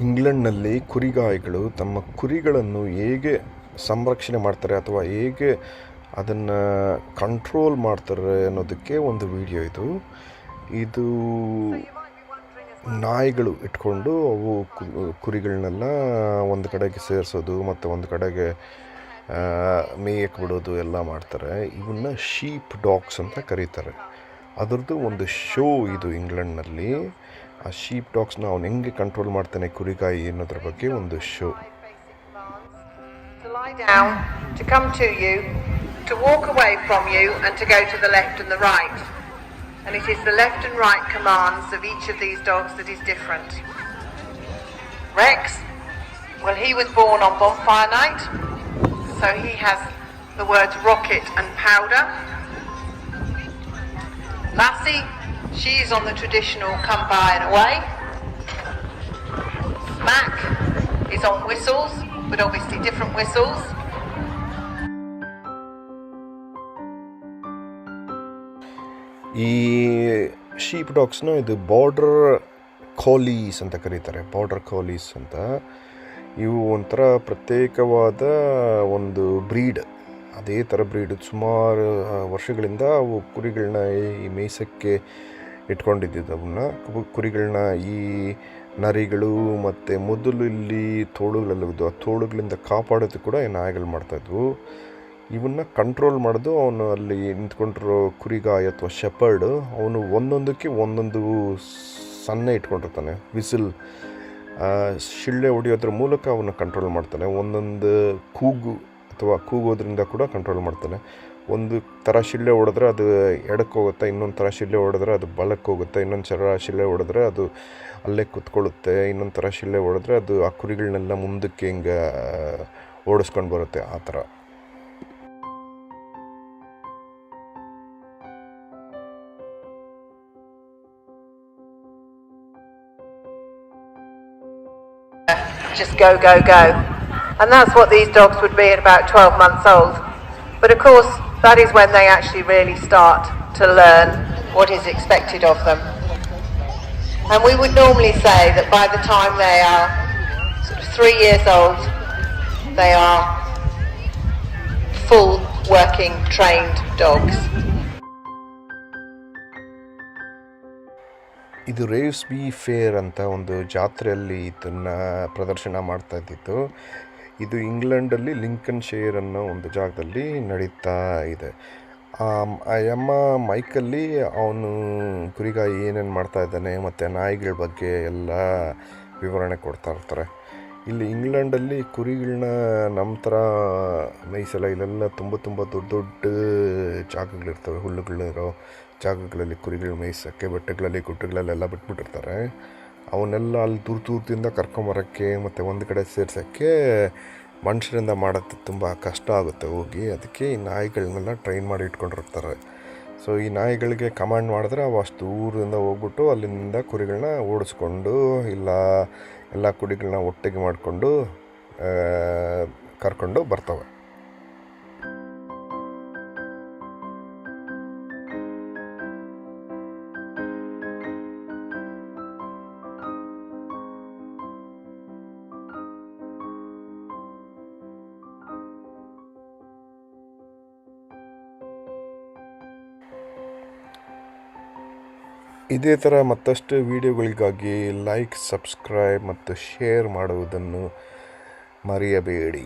ಇಂಗ್ಲೆಂಡ್ನಲ್ಲಿ ಕುರಿಗಾಯಿಗಳು ತಮ್ಮ ಕುರಿಗಳನ್ನು ಹೇಗೆ ಸಂರಕ್ಷಣೆ ಮಾಡ್ತಾರೆ ಅಥವಾ ಹೇಗೆ ಅದನ್ನು ಕಂಟ್ರೋಲ್ ಮಾಡ್ತಾರೆ ಅನ್ನೋದಕ್ಕೆ ಒಂದು ವಿಡಿಯೋ ಇದು. ಇದು. ನಾಯಿಗಳು ಇಟ್ಕೊಂಡು ಅವು ಕುರಿಗಳನ್ನೆಲ್ಲ ಒಂದು ಕಡೆಗೆ ಸೇರಿಸೋದು ಮತ್ತು ಒಂದು ಕಡೆಗೆ ಮೇಯಕ್ಕೆ ಬಿಡೋದು ಎಲ್ಲ ಮಾಡ್ತಾರೆ. ಇವನ್ನ ಶೀಪ್ ಡಾಗ್ಸ್ ಅಂತ ಕರೀತಾರೆ. ಅದರದ್ದು ಒಂದು ಶೋ ಇದು ಇಂಗ್ಲೆಂಡ್ನಲ್ಲಿ ಆ ಶೀಪ್ ಡಾಗ್ಸ್ನ ಅವ್ನು ಹೆಂಗೆ ಕಂಟ್ರೋಲ್ ಮಾಡ್ತಾನೆ ಕುರಿಗಾಯಿ ಅನ್ನೋದ್ರ ಬಗ್ಗೆ ಒಂದು show Basic commands to lie down, to come to you, to walk away from you, and to go to the left and the right. And it is the left and right commands of each of these dogs that is different. Rex, well, he was born on bonfire night, so he has the words rocket and powder. Lassie, she is on the traditional come by and away. Mac is on whistles, but obviously different whistles. ಈ sheep ಡಾಗ್ಸ್ನ ಇದು border police ಅಂತ ಕರೀತಾರೆ border police ಅಂತ ಇವು ಒಂಥರ ಪ್ರತ್ಯೇಕವಾದ ಒಂದು bread ಅದೇ ಥರ ಬ್ರೀಡ್. ಸುಮಾರು ವರ್ಷಗಳಿಂದ ಅವು ಕುರಿಗಳನ್ನ ಈ ಮೇಯ್ಸೋಕ್ಕೆ ಇಟ್ಕೊಂಡಿದ್ದಿದ್ದು ಅವನ್ನ. ಕುರಿಗಳನ್ನ ಈ ನರಿಗಳು ಮತ್ತು ಮೊದಲು ಇಲ್ಲಿ ತೋಳುಗಳೆಲ್ಲ ಇದ್ದು ಆ ತೋಳುಗಳಿಂದ ಕಾಪಾಡೋದು ಕೂಡ ಈ ನಾಯಿಗಳು ಮಾಡ್ತಾಯಿದ್ವು ಇವನ್ನ ಕಂಟ್ರೋಲ್ ಮಾಡೋದು ಅವನು ಅಲ್ಲಿ ನಿಂತ್ಕೊಂಡಿರೋ ಕುರಿಗಾಯ ಅಥವಾ ಶೆಪರ್ಡು ಅವನು ಒಂದೊಂದಕ್ಕೆ ಒಂದೊಂದು ಸನ್ನೆ ಇಟ್ಕೊಂಡಿರ್ತಾನೆ. ವಿಸಿಲ್ ಶಿಳ್ಳೆ ಹೊಡೆಯೋದ್ರ ಮೂಲಕ ಅವನ್ನ ಕಂಟ್ರೋಲ್ ಮಾಡ್ತಾನೆ. ಒಂದೊಂದು ಕೂಗು ಅಥವಾ ಕೂಗೋದ್ರಿಂದ ಕೂಡ ಕಂಟ್ರೋಲ್ ಮಾಡ್ತಾನೆ ಒಂದು ಥರ ಶಿಲ್ಲೆ ಹೊಡೆದ್ರೆ ಅದು ಎಡಕ್ಕೆ ಹೋಗುತ್ತೆ ಇನ್ನೊಂದು ಥರ ಶಿಲ್ಲೆ ಹೊಡೆದ್ರೆ ಅದು ಬಲಕ್ಕೆ ಹೋಗುತ್ತೆ ಇನ್ನೊಂದು ಚರ ಶಿಲ್ಲೆ ಹೊಡೆದ್ರೆ ಅದು ಅಲ್ಲೇ ಕುತ್ಕೊಳ್ಳುತ್ತೆ ಇನ್ನೊಂದು ಥರ ಶಿಲ್ಲೆ ಹೊಡೆದ್ರೆ ಅದು ಆ ಕುರಿಗಳನ್ನೆಲ್ಲ ಮುಂದಕ್ಕೆ ಹಿಂಗೆ ಓಡಿಸ್ಕೊಂಡು ಬರುತ್ತೆ ಆ ಥರ Just go, go, go. And that's what these dogs would be at about 12 months old. But of course, that is when they actually really start to learn what is expected of them. And we would normally say that by the time they are sort of three years old, they are full working trained dogs. ಇದು ರೇವ್ಸ್ B fair ಅಂತ ಒಂದು ಜಾತ್ರೆಯಲ್ಲಿ ಇದನ್ನು ಪ್ರದರ್ಶನ ಮಾಡ್ತಾ ಇದ್ದಿತ್ತು ಇದು ಇಂಗ್ಲೆಂಡಲ್ಲಿ Lincoln share ಅನ್ನೋ ಒಂದು ಜಾಗದಲ್ಲಿ ನಡೀತಾ ಇದೆ. ಎಮ್ಮ ಮೈಕಲ್ಲಿ ಅವನು ಕುರಿಗಾಯಿ ಏನೇನು ಮಾಡ್ತಾ ಇದ್ದಾನೆ ಮತ್ತು ನಾಯಿಗಳ ಬಗ್ಗೆ ಎಲ್ಲ ವಿವರಣೆ ಕೊಡ್ತಾ ಇರ್ತಾರೆ. ಇಲ್ಲಿ ಇಂಗ್ಲೆಂಡಲ್ಲಿ ಕುರಿಗಳನ್ನ ನಮ್ಮ ಥರ ಮೇಯಿಸಲ್ಲ ಇಲ್ಲೆಲ್ಲ ತುಂಬ ತುಂಬ ದೊಡ್ಡ ದೊಡ್ಡ ಜಾಗಗಳಿರ್ತವೆ. ಹುಲ್ಲುಗಳಿರೋ ಜಾಗಗಳಲ್ಲಿ ಕುರಿಗಳು ಮೇಯಿಸೋಕ್ಕೆ ಬೆಟ್ಟಗಳಲ್ಲಿ, ಗುಡ್ಡಗಳಲ್ಲೆಲ್ಲ ಬಿಟ್ಬಿಟ್ಟಿರ್ತಾರೆ. ಅವನ್ನೆಲ್ಲ ಅಲ್ಲಿ ದೂರ ದೂರದಿಂದ ಕರ್ಕೊಂಬರೋಕ್ಕೆ ಮತ್ತು ಒಂದು ಕಡೆ ಸೇರ್ಸೋಕ್ಕೆ ಮನುಷ್ಯರಿಂದ ಮಾಡೋದು ತುಂಬ ಕಷ್ಟ ಆಗುತ್ತೆ ಹೋಗಿ. ಅದಕ್ಕೆ ಈ ನಾಯಿಗಳನ್ನೆಲ್ಲ ಟ್ರೈನ್ ಮಾಡಿ ಇಟ್ಕೊಂಡಿರ್ತಾರೆ. ಸೊ ಈ ನಾಯಿಗಳಿಗೆ ಕಮಾಂಡ್ ಮಾಡಿದ್ರೆ ಅವು ಅಷ್ಟು ದೂರದಿಂದ ಹೋಗ್ಬಿಟ್ಟು ಅಲ್ಲಿಂದ ಕುರಿಗಳನ್ನ ಓಡಿಸ್ಕೊಂಡು ಇಲ್ಲ ಎಲ್ಲ ಕುರಿಗಳನ್ನ ಒಟ್ಟಿಗೆ ಮಾಡಿಕೊಂಡು ಕರ್ಕೊಂಡು ಬರ್ತವೆ. ಇದೇ ಥರ ಮತ್ತಷ್ಟು ವೀಡಿಯೋಗಳಿಗಾಗಿ ಲೈಕ್ ಸಬ್ಸ್ಕ್ರೈಬ್ ಮತ್ತು ಶೇರ್ ಮಾಡುವುದನ್ನು ಮರೆಯಬೇಡಿ.